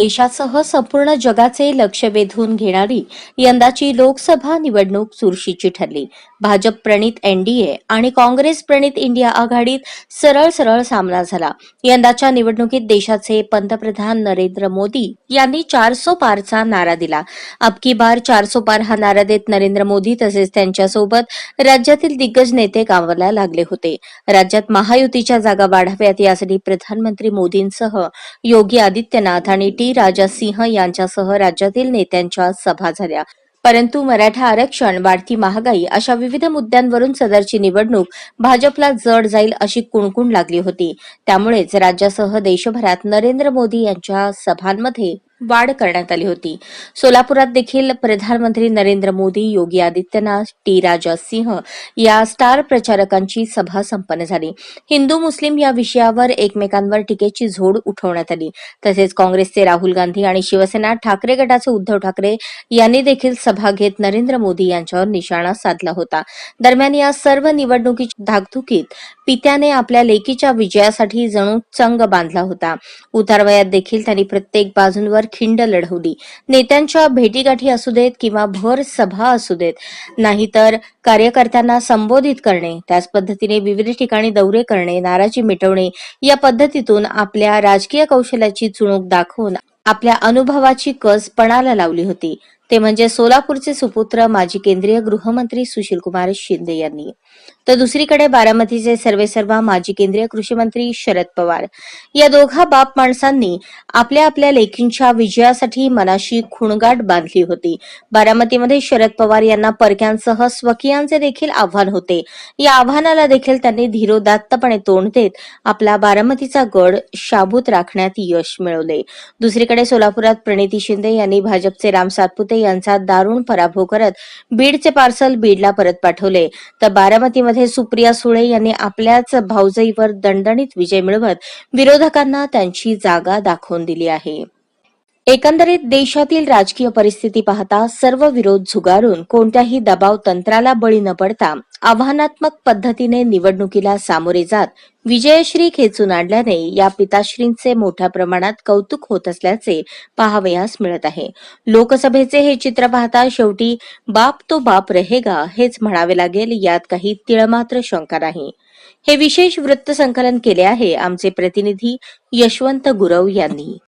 देशासह संपूर्ण जगाचे लक्ष वेधून घेणारी यंदाची लोकसभा निवडणूक चुरशीची ठरली. भाजप प्रणित एनडीए आणि काँग्रेस प्रणित इंडिया आघाडीत सरळ सरळ सामना झाला. यंदाच्या निवडणुकीत देशाचे पंतप्रधान नरेंद्र मोदी यांनी चारसो पारचा नारा दिला. अबकी बार चारसो पार हा नारा देत नरेंद्र मोदी तसेच त्यांच्यासोबत राज्यातील दिग्गज नेते कामाला लागले होते. राज्यात महायुतीच्या जागा वाढाव्यात यासाठी प्रधानमंत्री मोदींसह योगी आदित्यनाथ आणि टी. राजा सिंह यांच्यासह राज्यातील नेत्यांच्या सभा झाल्या. परंतु मराठा आरक्षण वाढती महागाई अशा विविध मुद्द्यांवरून सदरची निवडणूक भाजपला जड जाईल अशी कुणकुण लागली होती. त्यामुळेच राज्यासह देशभरात नरेंद्र मोदी यांच्या सभांमध्ये वाढ करण्यात आली होती. सोलापुरात देखील प्रधानमंत्री नरेंद्र मोदी योगी आदित्यनाथ टी. राजा सिंह या स्टार प्रचारकांची सभा संपन्न झाली. हिंदू मुस्लिम या विषयावर एकमेकांवर टीकेची झोड उठवण्यात आली. तसेच काँग्रेसचे राहुल गांधी आणि शिवसेना ठाकरे गटाचे उद्धव ठाकरे यांनी देखील सभा घेत नरेंद्र मोदी यांच्यावर निशाणा साधला होता. दरम्यान या सर्व निवडणुकीच्या धाकधुकीत पित्याने आपल्या लेकीच्या विजयासाठी जणू चंग बांधला होता. उतारवयात देखील त्यांनी प्रत्येक बाजूंवर खिंड लढवली नेत्यांच्या भेटीगाठी असू देत किंवा भर सभा असू देत नाहीतर कार्यकर्त्यांना संबोधित करणे त्याच पद्धतीने विविध ठिकाणी दौरे करणे नाराजी मिटवणे या पद्धतीतून आपल्या राजकीय कौशल्याची चुणूक दाखवून आपल्या अनुभवाची कस पणाला लावली होती. ते म्हणजे सोलापूरचे सुपुत्र माजी केंद्रीय गृहमंत्री सुशीलकुमार शिंदे यांनी. तर दुसरीकडे बारामतीचे सर्वेसर्वा माजी केंद्रीय कृषी मंत्री शरद पवार. या दोघा बाप माणसांनी आपल्या आपल्या लेकींच्या विजयासाठी मनाशी खुणगाट बांधली होती. बारामतीमध्ये शरद पवार यांना परक्यांसह स्वकीयांचे देखील आव्हान होते. या आव्हानाला देखील त्यांनी धीरोदात्तपणे तोंड देत आपला बारामतीचा गड शाबूत राखण्यात यश मिळवले. दुसरीकडे सोलापुरात प्रणिती शिंदे यांनी भाजपचे राम सातपुते यांचा दारुण पराभव करत बीडचे पार्सल बीडला परत पाठवले. तर बारामतीमध्ये सुप्रिया सुळे यांनी आपल्याच भाऊजईवर दणदणीत विजय मिळवत विरोधकांना त्यांची जागा दाखवून दिली आहे. एकंदरीत देशातील राजकीय परिस्थिती पाहता सर्व विरोध झुगारून कोणत्याही दबाव तंत्राला बळी न पडता आव्हानात्मक पद्धतीने निवडणुकीला सामोरे जात विजयश्री खेचून आणल्याने या पिताश्रींचे मोठ्या प्रमाणात कौतुक होत असल्याचे पाहावयास मिळत आहे. लोकसभेचे हे चित्र पाहता शेवटी बाप तो बाप रहेगा हेच म्हणावे लागेल यात काही तिळमात्र शंका नाही. हे विशेष वृत्त संकलन केले आहे आमचे प्रतिनिधी यशवंत गुरव यांनी.